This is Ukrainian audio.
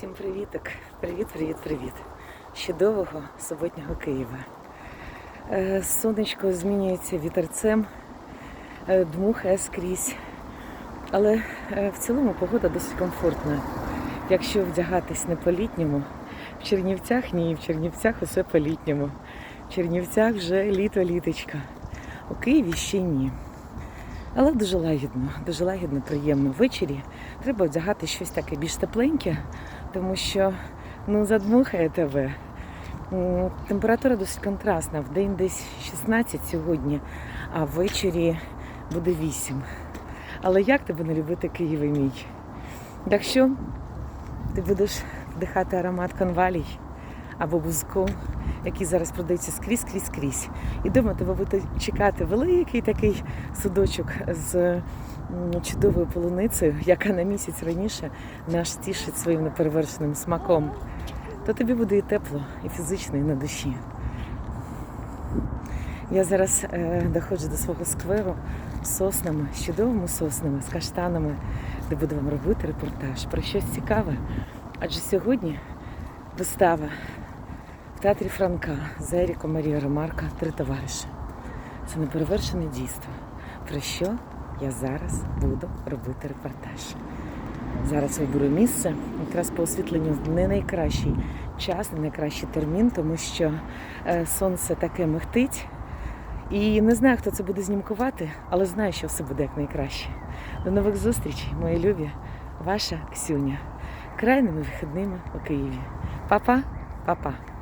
Всім привіток. Привіт, привіт, привіт. з Чудового суботнього Києва. Е, Сонечко змінюється вітерцем, е, дмухає скрізь. Але е, в цілому погода досить комфортна. Якщо вдягатись не по-літньому, в Чернівцях ні, в Чернівцях усе по-літньому. В Чернівцях вже літо-літочка. У Києві ще ні. Але дуже лагідно, дуже лагідно, приємно. Ввечері треба одягати щось таке більш тепленьке, тому що ну, задмухає тебе. Температура досить контрастна. В день десь 16 сьогодні, а ввечері буде 8. Але як тебе не любити Києва мій? Якщо ти будеш вдихати аромат конвалій або бузку, який зараз продається скрізь, скрізь, скрізь. І дома тебе буде чекати великий такий судочок з чудовою полуницею, яка на місяць раніше нас тішить своїм неперевершеним смаком. То тобі буде і тепло, і фізично, і на душі. Я зараз е, доходжу до свого скверу з соснами, з чудовими соснами, з каштанами, де буду вам робити репортаж про щось цікаве. Адже сьогодні вистава в театрі Франка за Еріком Марія Ремарка Три товариші. Це неперевершене дійство. Про що я зараз буду робити репортаж. Зараз виберу місце, якраз по освітленню не найкращий час, не найкращий термін, тому що е, сонце таке михтить. І не знаю, хто це буде знімкувати, але знаю, що все буде як найкраще. До нових зустрічей, мої любі, ваша Ксюня. Крайними вихідними у Києві. Па-па, па-па.